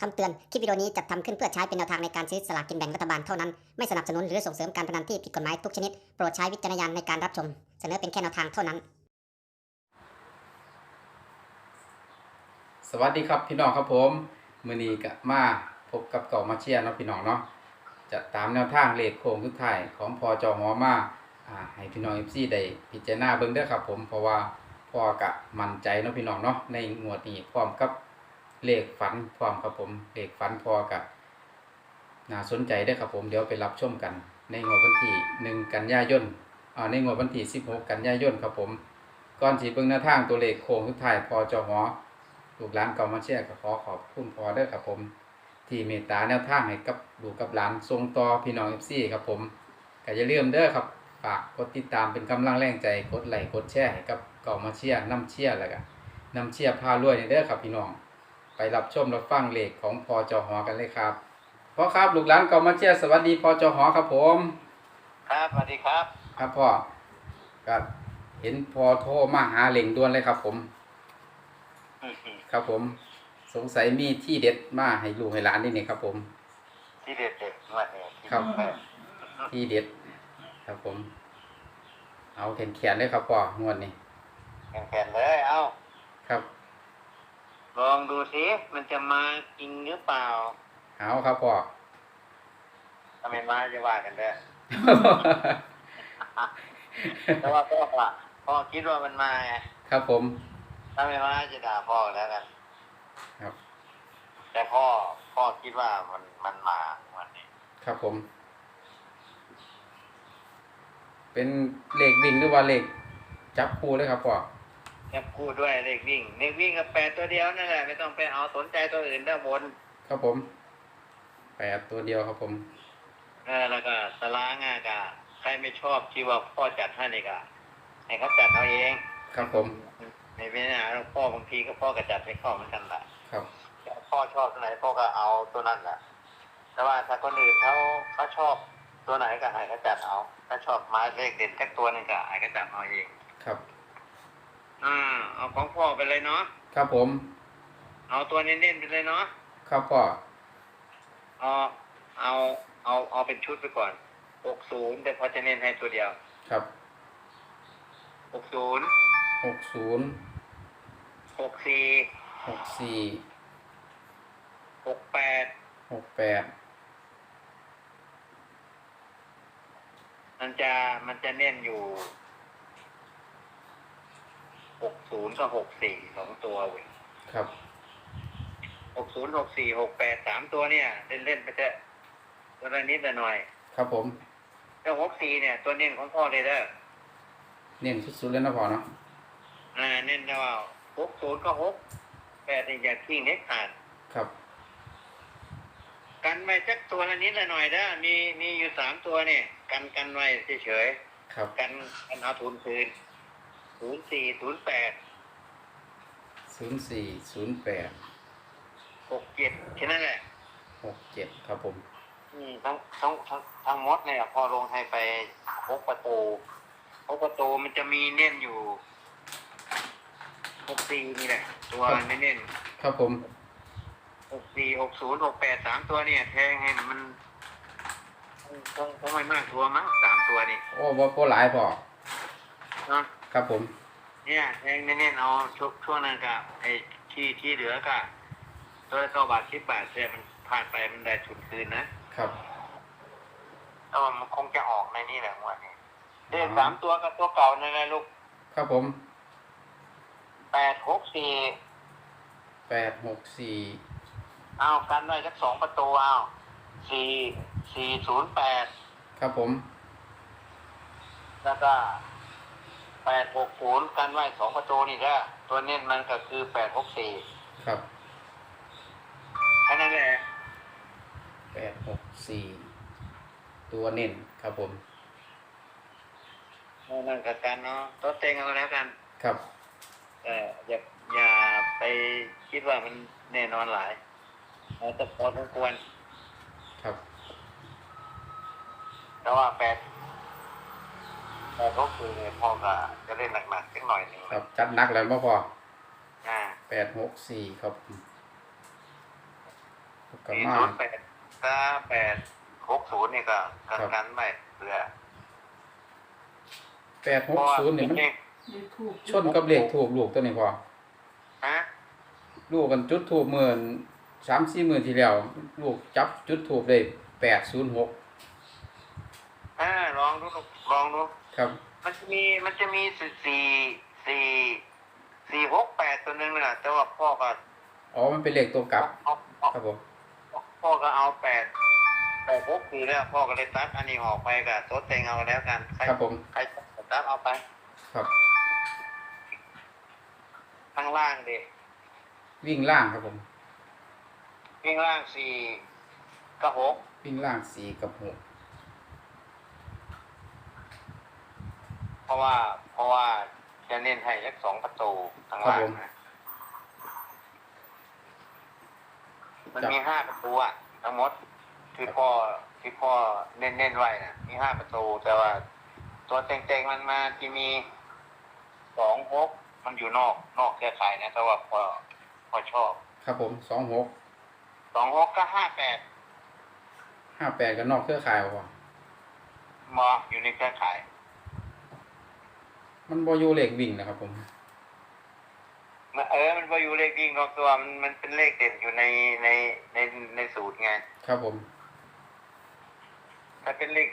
คำเตือน คลิปวิดีโอนี้จัดทำขึ้นเพื่อใช้เป็นแนวทางในการซื้อสลากกินแบ่งรัฐบาลเท่านั้น ไม่สนับสนุนหรือส่งเสริมการพนันที่ผิดกฎหมายทุกชนิด โปรดใช้วิจารณญาณในการรับชม เสนอเป็นแค่แนวทางเท่านั้น สวัสดีครับพี่น้องครับผมมือนีก็มาพบกับเก่ามาเชียร์เนาะพี่น้องเนาะจะตามแนวทางเลขโค้งสุดท้ายของพอจอหอมาให้พี่น้องเอฟซีได้พิจารณาเบิ่งเด้อครับผมเพราะว่าพ่อกะมั่นใจเนาะพี่น้องเนาะในงวดนี้พร้อมกับ เลขฝันพร้อมครับผมเลขฝันพอกะน่าสนใจเด้ครับผมเดี๋ยวไปรับชมกัน ในงวดวันที่1กันยายนอ่าในงวดวันที่16กันยายนครับผมก่อนสิเบิ่งแนวทางตัวเลขโค้งสุดท้ายพอจอหอลูกหลานเก่ามาเชียร์ก็ขอขอบคุณพอเด้อครับผม ที่เมตตาแนวทางให้กับลูกกับหลานส่งต่อพี่น้องเอฟซีครับผมก็อย่าลืมเด้อครับฝากกดติดตามเป็นกำลังแรงใจกดไลค์กดแชร์ให้กับเก่ามาเชียร์น้ำเชียร์แล้วก็น้ำเชียร์พารวยเด้อครับพี่น้อง ไปรับชมรับฟังเลขของพอจอหอกันเลยครับพ่อครับลูกหลานเก่ามาเชียร์สวัสดีพอจอหอครับผม ครับสวัสดีครับ ครับพ่อก็เห็นพอโทรมาหาเหล่งด่วนเลยครับผม ครับผม สงสัยมีที่เด็ดมาให้ลูกให้หลานนี่นี่ครับ ผม ที่เด็ดเด็ดๆวันนี้ที่ครับเด็ดที่เด็ด ครับผม เอาแขนแขนเลยครับพ่องวดนี้แข็งๆเลยเอ้าครับ ลองดูสิมันจะมาจริงหรือเปล่าเอาครับพ่อถ้าไม่มาจะว่ากันเด้อ แต่ว่าพ่อว่าพ่อคิดว่ามันมาไงครับผม ถ้าไม่มาจะด่าพ่อแล้วกันครับ แต่พ่อพ่อคิดว่ามันมันมาวันนี้ ครับผม เป็นเลขวิ่งหรือว่าเลขจับคู่เลยครับพ่อ แค่พูดด้วยเลขวิ่งเลขวิ่งกับแปดตัวเดียวนั่นแหละไม่ต้องไปเอาสนใจตัวอื่นด้านบนครับผมแปดตัวเดียวครับผมเออแล้วก็ตารางอะกะใครไม่ชอบที่ว่าพ่อจัดให้นี่กะให้เขาจัดเอาเองครับผมในเวลาหลวงพ่อบางทีก็พ่อก็จัดไม่เข้าเหมือนกันแหละครับพ่อชอบตัวไหนพ่อก็เอาตัวนั้นแหละแต่ว่าถ้าคนอื่นเขาเขาชอบตัวไหนก็ให้เขาจัดเอา ถ้าชอบไม้เลขเด่นแค่ตัวหนึงก็ให้เขาจัดเอาเองครับ อ่า เอาของพ่อไปเลยเนาะ ครับผม เอาตัวเน้นๆไปเลยเนาะ ครับพ่อ เอา เอา เอา เอาเป็นชุดไปก่อนหกศูนย์แต่พอจะเน้นให้ตัวเดียว ครับหกศูนย์ หกศูนย์หกสี่ หกสี่หกแปด หกแปดมันจะ มันจะเน้นอยู่หกศู นย์กับหกสี่สองตัวเว้ยครับหกศูนย์หกสี่หกแปดสามตัวเนี่ยเล่นเล่นๆไปเถอะตัวละนิดละหน่อย ครับผมแล้วหกสี่เนี่ย ตัวเน้นของพ่อเลยเด้อเน้นสุดๆเลยนะพ่อเนาะอ่าเน้นนะว่าหกศูนย์ก็หกแปดนี่อย่าทิ้งเน็ตขาดครับ กันไว้สักตัวละนิดละหน่อยเด้อมีมีอยู่สามตัวเนี่ย กันกันไว้เฉยครับๆกันกันเอาทุนคืนศูนย์สี่ศูนย์แปด ศูนย์สี่ศูนย์แปดหกเจ็ดแค่นั้นแหละหกเจ็ดครับผม อืมทั้งทั้งทั้งทั้งหมดเนี่ย พอลงให้ไปหกประตูหกประตูมันจะมีเน้นอยู่หกสี่นี่แหละ ตัวเน้นครับผม หกสี่หกศูนย์หกแปดสามตัวเนี่ย แทงให้มันคงคงไม่มากตัวมั้งสามตัวนี่โอ้บ่บ่หลายพอเนาะครับผม เนี่ยแทงเน้นๆเอาช่วงช่วงนั้นก็ไอ้ที่ที่เหลือก็ตัวละเก้าบาทสิบบาทเสียมันผ่านไปมันได้ทุนคืนนะครับแต่ว่ามันคงจะออกในนี่แหละงวันนี้เลขสามตัวกับตัวเก่านั่นแหละลูกครับผมแปดหกสี่แปดหกสี่เอากันไว้สักสองประตูเอาสี่สี่ศูนย์แปดครับผม แล้วก็ แปดหกศูนย์กันไว้สองประตูนี่ก็ตัวเน้นมันก็คือแปดหกสี่ครับแค่นั้นแหละแปดหกสี่ตัวเน้นครับผมนั่นกับกันเนาะตัวเต็งเอาแล้วกัน ครับแต่อย่าอย่าไปคิดว่ามันแน่นอนหลายเราจะพอสมควรครับ แต่ว่าแปด แปดหกสี่เนี่ยพ่อก็จะเล่นหนักๆสักหน่อยหนึ่งครับจัดหนักแล้วบ่พออ่าแปดหกสี่ครับก็สี่มาศูนย์แปดถ้าแปดหกศูนย์นี่ก็กันครับกันไม่เผื่อแปดหกศูนย์นี่มันเพราะว่าเลขถูกชนกับเลขถูกลูกตัวนี้พอฮะลูกกันจุดถูกหมื่นสามสี่หมื่นที่แล้วลูกจับจุดถูกได้แปดศูนย์หก อ่าลองดูลองดู ครับ มันจะมีมันจะมีสี่สี่สี่สี่หกแปดตัวหนึ่งน่ะ แต่ว่าพ่อก็อ๋อ มันเป็นเลขตัวกลับ เอาเอาครับผมพ่อก็เอาแปดแปดหกสี่แล้วพ่อก็เลยตัดอันนี้ออกไปกับโต๊ะเต็งเอาแล้วกันใครครับผมใครจะตัดเอาไปครับ ข้างล่างดิวิ่งล่างครับผม วิ่งล่างสี่กับหกวิ่งล่างสี่กับหก เพราะว่าเพราะว่าจะเน้นให้เลขสองประตูข้างล่างนะมันมีห้าประตูอะทั้งหมดที่พ่อที่พ่อเน้นเน้นๆไว้นะมีห้าประตู แต่ว่า ตัวเต็งๆมันมาที่มีสองหกมันอยู่นอกนอกเครือข่ายนะแต่ว่าพอพอชอบ ครับผมสองหกสองหกก็ห้าแปดห้าแปดก็นอกเครือข่ายพอมาอยู่ในเครือข่าย มันบอยู่เลขวิ่งนะครับ ผมมันเออ มันพออยู่เลขวิ่งนอกตัวมันมันเป็นเลขเด่นอยู่ในในในในสูตรไงครับผม ถ้าเป็นเลข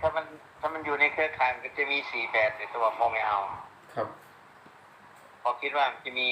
ถ้ามันถ้ามันอยู่ในเครือข่ายมันก็จะมีสี่แปดแต่ตัวพ่อไม่เอา ครับพอคิดว่ามันจะมี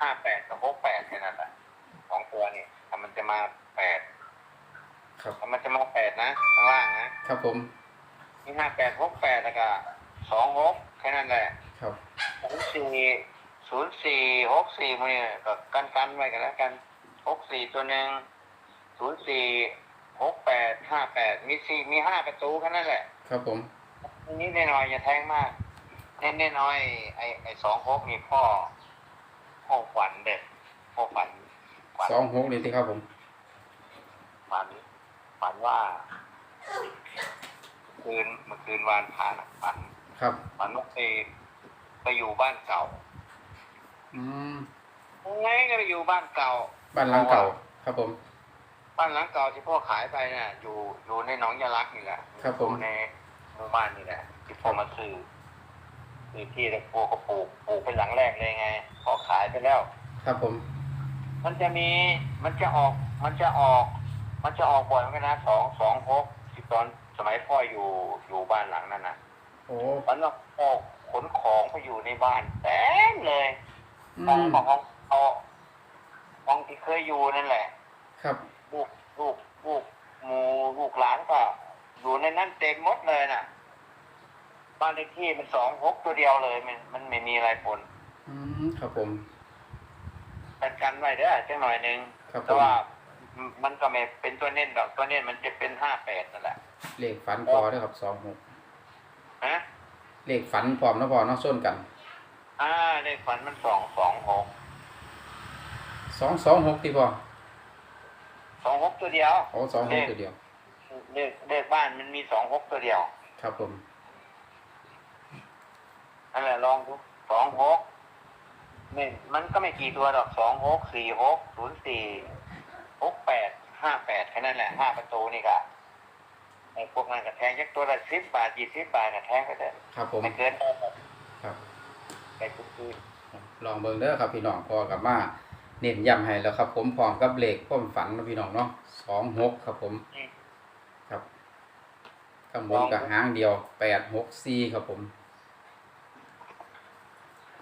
ห้าแปดกับหกแปดแค่นั้นแหละสองตัวนี่ถ้ามันจะมาแปดครับถ้ามันจะมาแปดนะข้างล่างนะครับผมมีห้าแปดหกแปดแล้วก็สองหก แค่นั้นแหละครับศูนย์สี่ศูนย์สี่หกสี่มันเนี่ยก็กันกันไว้กันแล้วกันหกสี่ตัวหนึ่งศูนย์สี่หกแปดห้าแปดมีสี่มีห้าประตูแค่นั้นแหละ ครับผมนิดๆหน่อยๆอย่าแทงมากเน้นๆน้อยๆไอ้ไอ้สองหกนี่พ่อพ่อฝันเด็ดพ่อฝันฝันสองหกนี่ที่ครับผม ฝันฝันว่า คืนเมื่อคืนวานผ่านอะฝัน ครับฝันว่าไปไปอยู่บ้านเก่าอืมไงก็ไปอยู่บ้านเก่า บ้านหลังเก่า ครับผม บ้านหลังเก่าที่พ่อขายไปเนี่ยอยู่อยู่ในหนองยาลักนี่แหละครับผม อยู่ในหมู่บ้านนี่แหละที่พ่อมาซื้อซื้อที่แล้วพ่อก็ปลูกปลูกเป็นหลังแรกเลยไงพอขายไปแล้ว ครับผม มันจะมีมันจะออก มันจะออก มันจะออกบ่อยเหมือนกันนะสองสองหกที่ตอนสมัยพ่ออยู่อยู่บ้านหลังนั้นนะ โอ้มันว่าพ่อขนของไปอยู่ในบ้านเต็มเลยอืห้องมห้องห้องห้องที่เคยอยู่นั่นแหละ ครับ ลูกลูกลูกหมูลูกหลานก็อยู่ในนั้นเต็มหมดเลยน่ะ บ้านเลขที่มันสองหกตัวเดียวเลยมันมันไม่มีอะไรปนอืมครับผมกันกันไว้เด้อจังหน่อยหนึงครับผแต่มว่ามันก็ไม่เป็นตัวเน้นดอกตัวเน้นมันจะเป็นห้าแปดนั่นแหละ เลขฝันพอด้วยครับสองหกฮะ เลขฝันพร้อมนะพอเนาะส้นกันอ่าเลขฝันมันสองสองหกสองสองหกที่พอสองหกตัวเดียวโอ้สองหกตัวเดียวเลขเลขบ้านมันมีสองหกตัวเดียว ครับผมนั่นแหละลองดูสองหกนี่มันก็ไม่กี่ตัวดอกสองหกสี่หกศูนย์สี่หกแปดห้าแปดแค่นั้นแหละห้าประตูนี่ก็ไอ้ พวกนั้นก็แทงยักตัวละสิบบาทยี่สิบบาทก็แทงก็ได้ครับผมไม่เกินครับไปทุกทีลองเบิ่งเด้อครับพี่น้องพอกับมาเน้นย้ำให้แล้วครับ ผมพร้อมกับเลขความฝันเนาะพี่น้องเนาะสองหกครับผมครับข้างบนกับหางเดียวแปดหกสี่ครับผม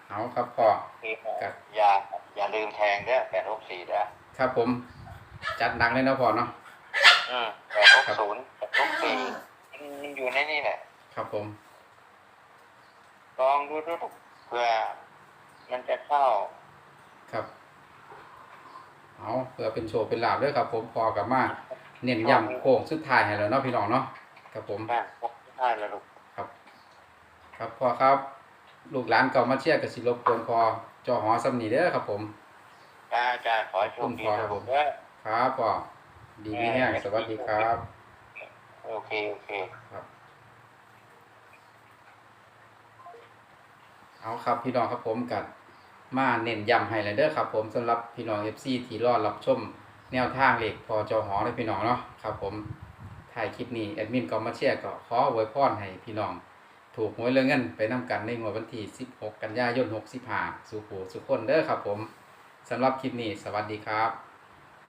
เอาครับพ่อครับอย่าอย่าลืมแทงเด้อแปดหกสี่เด้อครับผม จัดหนักเลยเนาะพ่อเนาะอืมแปดหกศูนย์ แปดหกสี่มันอยู่ในนี่แหละ ครับผม ลองดูดูเพื่อมันจะเข้า ครับ เอาเพื่อเป็นโชว์เป็นลาบด้วยครับ ผมพอกับมาเน้นย้ำโค้งสุดท้ายให้แล้วเนาะพี่น้องเนาะครับผมบ้านพกได้แล้วลูกครับ ครับพ่อครับ ลูกหลานเก่ามาเชียร์กับสิรบกวนพอจอหอสำนีเด้อครับ ผมจ้าจ้าขอให้โชคดีนะลูกเด้อครับพ่อดีมีแห้งสวัสดีครับ โอเค โอเค ครับ เอาครับพี่น้องครับผมกัดมาเน้นย้ำให้เลยเด้อครับผมสำหรับพี่น้อง FC ที่รอดรับชมแนวทางเลขพอจอหอเลยพี่น้องเนาะครับผมถ่ายคลิปนี้แอดมินก็มาเชียร์ก็ขออวยพรให้พี่น้อง ถูกหวยเรื่องเงินไปนำกันในงวดวันที่ 16 กันยายน65สู่ผู้สุขคนเด้อครับผมสำหรับคลิปนี้ สวัสดีครับ